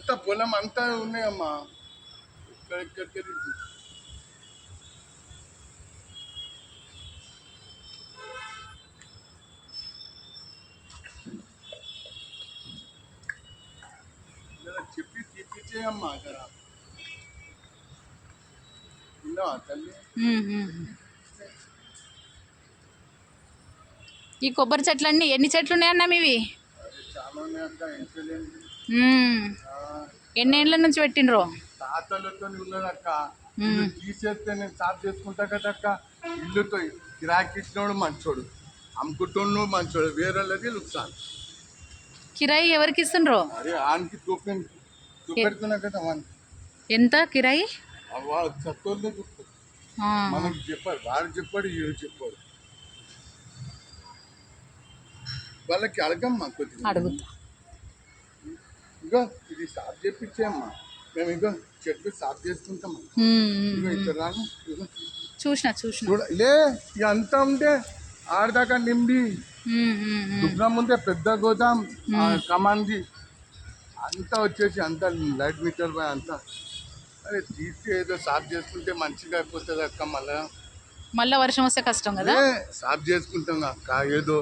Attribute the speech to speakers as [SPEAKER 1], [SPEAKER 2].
[SPEAKER 1] అంత పొలం అంతా ఉన్నాయమ్మా. ఇక్కడ జరా చెప్పి తీపిచ్చేయమ్మా అక్కడ విన్నావా తల్లి?
[SPEAKER 2] ఈ కొబ్బరి చెట్లన్నీ ఎన్ని చెట్లు ఉన్నాయన్నా మీవి? ఎన్నేళ్ళ నుంచి పెట్టిండ్రో?
[SPEAKER 1] తాతలతో ఉన్నదక్క. తీసేస్తే నేను సాఫ్ చేసుకుంటా కదక్క. ఇల్లుతో గిరాకీ ఇచ్చినోడు మంచోడు. అమ్ముకుంటున్నాడు మంచోడు. వేరేళ్ళది లుక్సాన్.
[SPEAKER 2] కిరాయి ఎవరికి ఇస్తుండ్రో?
[SPEAKER 1] అరే ఆనికి చూపి చూపెడుతున్నా కదా మన
[SPEAKER 2] ఎంత కిరాయి?
[SPEAKER 1] వాడు చక్కర్లో
[SPEAKER 2] ఆ.
[SPEAKER 1] మనకు చెప్పాడు వాడు చెప్పాడు వీడు చెప్పాడు. వాళ్ళకి అడగమ్మా కొద్దిగా.
[SPEAKER 2] అడుగుతా.
[SPEAKER 1] ఇగో ఇది సాఫ్ చేపించేయమ్మా మేము ఇగో చెట్లు సాఫ్ చేసుకుంటాం
[SPEAKER 2] ఉమ్, ఉమ్.
[SPEAKER 1] ఇగో ఇక్కడ రాను ఇగో.
[SPEAKER 2] చూసిన చూసిన.
[SPEAKER 1] చూడ లే ఇక అంతా ఉంటే ఆడదాకా
[SPEAKER 2] ఉమ్.
[SPEAKER 1] దుగ్నం ఉంటే పెద్ద గోదాం ఆ కమాంది. అంతా వచ్చేసి అంతా లైట్ మీటర్ పై అంతా. అరే తీసి ఏదో సాఫ్ చేసుకుంటే మంచిగా అయిపోతుంది అక్క మళ్ళా.
[SPEAKER 2] మళ్ళా వర్షం వస్తే కష్టం కదా?
[SPEAKER 1] సాఫ్ చేసుకుంటాం అక్క ఏదో